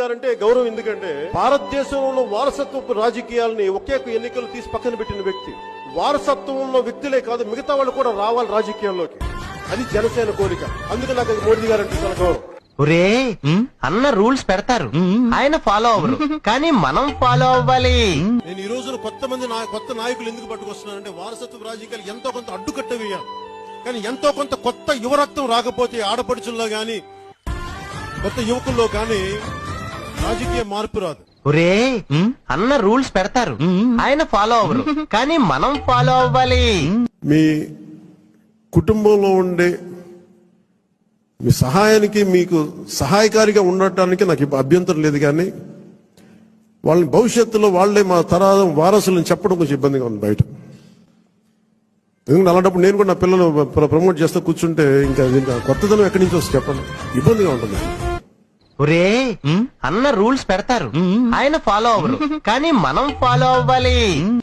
Guarantee గౌరవం ఎందుకంటే భారతదేశంలో వారసత్వపు రాజకీయాలని ఒకే ఒక ఎన్నికలు తీసి పక్కన పెట్టిన వ్యక్తి. వారసత్వం ఉన్న వ్యక్తులే కాదు మిగతా వాళ్ళు కూడా రావాలి రాజకీయాల్లోకి. అది జనసేన కోరిక. అందుకే నాకు మోడీ గారంటే చాలా గౌరవం. ఒరే అన్న రూల్స్ పెడతారు. ఆయన ఫాలో అవ్వరు. కానీ మనం ఫాలో అవ్వాలి. నేను ఈ రోజున కొత్త మంది కొత్త నాయకులు ఎందుకు పట్టుకొస్తున్నానంటే వారసత్వ రాజకీయాలు ఎంతో కొంత అడ్డుకట్ట వేయాలి. కానీ ఎంతో కొంత కొత్త యువరక్తం రాకపోతే ఆడపడుచుల్లో గాని కొత్త యువకుల్లో గాని రాజకీయ మార్పు రాదు. ఒరే అన్న రూల్స్ పెడతారు. ఆయన ఫాలో అవ్వరు. కానీ మనం ఫాలో అవ్వాలి. మీ కుటుంబంలో ఉండే మీ సహాయానికి మీకు సహాయకారిగా ఉండటానికి నాకు అభ్యంతరం లేదు కానీ వాళ్ళని భవిష్యత్తులో వాళ్ళే మా తరాదం వారసులను చెప్పడం కొంచెం ఇబ్బందిగా ఉంది బయట. ఎందుకంటే అలాంటప్పుడు నేను కూడా నా పిల్లలు ప్ర- ప్రమోట్ చేస్తూ కూర్చుంటే ఇంకా ఇంకా కొత్తదనం ఎక్కడి నుంచి వస్తుంది చెప్పండి. ఇబ్బందిగా ఉంటుంది. ఒరే అన్న రూల్స్ పెడతారు. ఆయన ఫాలో అవ్వరు. కానీ మనం ఫాలో అవ్వాలి.